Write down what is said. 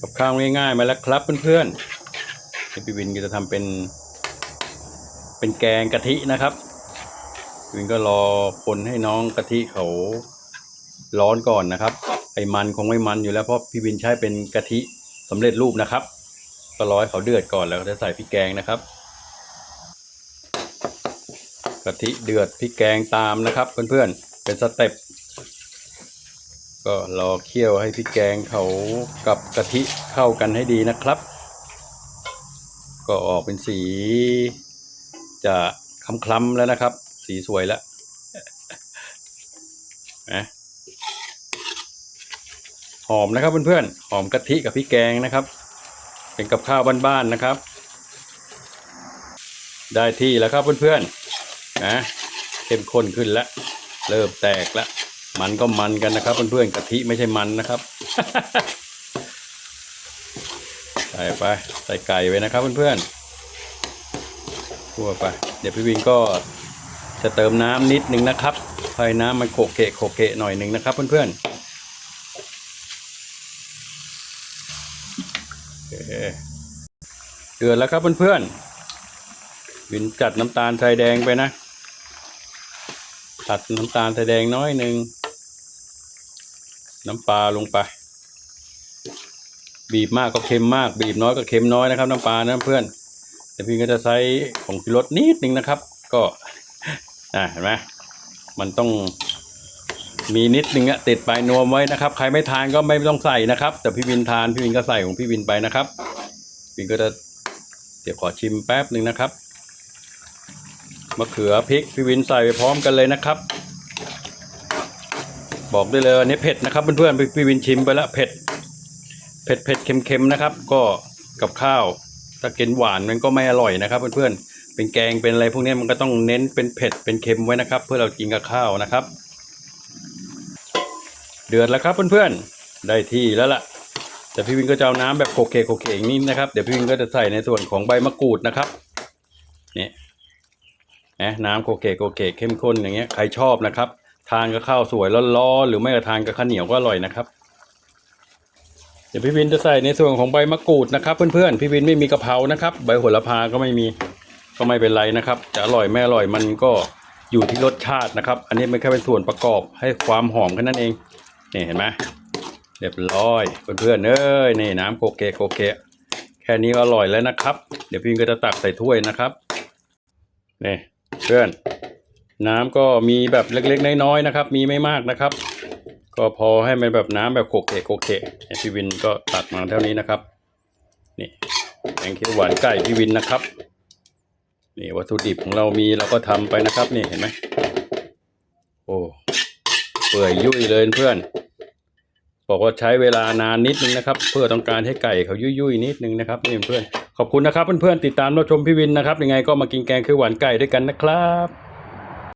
กับข้าวง่ายๆมาแล้วครับเพื่อนๆที่พี่วินก็จะทำเป็น เป็นแกงกะทินะครับพี่วินก็รอคนให้น้องกะทิเขาร้อนก่อนนะครับไอ้มันคงไม่มันอยู่แล้วเพราะพี่วินใช้เป็นกะทิสำเร็จรูปนะครับ ก็รอให้เขาเดือดก่อนแล้วก็จะใส่พริกแกงนะครับกะทิเดือดพริกแกงตามนะครับ เพื่อนๆเป็นสเต็ป ก็รอเคี่ยวให้พริกแกงเขากับกะทิเข้ากันให้ดีนะครับ ก็ออกเป็นสี จะคล้ำๆแล้วนะครับ สีสวยแล้วนะหอมนะครับเพื่อนๆหอมกะทิกับพริกแกงนะครับ เป็นกับข้าวบ้านๆนะครับ ได้ที่แล้วครับเพื่อนๆนะเข้มข้นขึ้นแล้ว เริ่มแตกแล้ว มันก็มันกันนะครับเพื่อนๆกะทิไม่ใช่มันนะครับใส่ไปใส่ไก่ไว้นะครับเพื่อนๆทั่วไป เดี๋ยวพี่วินก็จะเติมน้ำนิดนึงนะครับให้น้ำมันโขกเกะโขกเกะหน่อยหนึ่งนะครับเพื่อนๆโอเคเดือดแล้วครับเพื่อนๆวินจัดน้ำตาลทรายแดงไปนะ ตัดน้ำตาลทรายแดงน้อยหนึ่ง น้ำปลาลงไป บีบมากก็เค็มมาก บีบน้อยก็เค็มน้อยนะครับ น้ำปลานะเพื่อนแต่พี่ก็จะใช้ของพิรสนิดนึงนะครับ ก็อ่าเห็นไหมมันต้องมีนิดนึงอะติดปลายนวมไว้นะครับ ใครไม่ทานก็ไม่ต้องใส่นะครับ แต่พี่วินทานพี่วินก็ใส่ของพี่วินไปนะครับพี่ก็จะเดี๋ยวขอชิมแป๊บหนึ่งนะครับมะเขือพริกพี่วินใส่ไปพร้อมกันเลยนะครับ บอกได้เลยอันนี้เผ็ดนะครับเพื่อนๆพี่วินชิมไปแล้วเผ็ด เผ็ดเผ็ดเค็มๆนะครับ ก็กับข้าว ถ้ากินหวานมันก็ไม่อร่อยนะครับ เพื่อนๆเป็นแกงเป็นอะไรพวกนี้มันก็ต้องเน้นเป็นเผ็ดเป็นเค็มไว้นะครับ เพื่อเรากินกับข้าวนะครับ เดือดแล้วครับเพื่อนๆได้ที่แล้วล่ะแต่พี่วินก็จะเอาน้ำแบบโคเคโคเคอย่างนี้นะครับเดี๋ยวพี่วินก็จะใส่ในส่วนของใบมะกรูดนะครับนี่นะน้ำโคเคโคเคเข้มข้นอย่างเงี้ยใครชอบนะครับ ทานกับข้าวสวยร้อนๆหรือไม่ก็ทานกับข้าวเหนียวก็อร่อยนะครับ เดี๋ยวพี่วินจะใส่ในส่วนของใบมะกรูดนะครับ เพื่อนๆพี่วินไม่มีกะเพรานะครับ ใบโหระพาก็ไม่มีก็ไม่เป็นไรนะครับ จะอร่อยไม่อร่อยมันก็อยู่ที่รสชาตินะครับ อันนี้มันแค่เป็นส่วนประกอบให้ความหอมแค่นั้นเองนี่เห็นไหมเรียบร้อยเพื่อนๆเอ้ยนี่น้ำโคเกะโคเกะแค่นี้ก็อร่อยแล้วนะครับ เดี๋ยวพี่วินก็จะตักใส่ถ้วยนะครับนี่เพื่อน น้ำก็มีแบบเล็กๆน้อยๆนะครับ มีไม่มากนะครับ ก็พอให้มันแบบน้ำแบบโขกเกะโขกเกะพี่วินก็ตัดมาเท่านี้นะครับ นี่แกงเขียวหวานไก่พี่วินนะครับ นี่วัตถุดิบของเรามีเราก็ทำไปนะครับนี่เห็นไหมโอ้เปื่อยยุ่ยเลยเพื่อน บอกว่าใช้เวลานานนิดนึงนะครับ เพื่อต้องการให้ไก่เขายุ่ยๆนิดนึงนะครับนี่เพื่อนขอบคุณนะครับเพื่อนๆติดตามรับชมพี่วินนะครับยังไงก็มากินแกงเขียวหวานไก่ด้วยกันนะครับ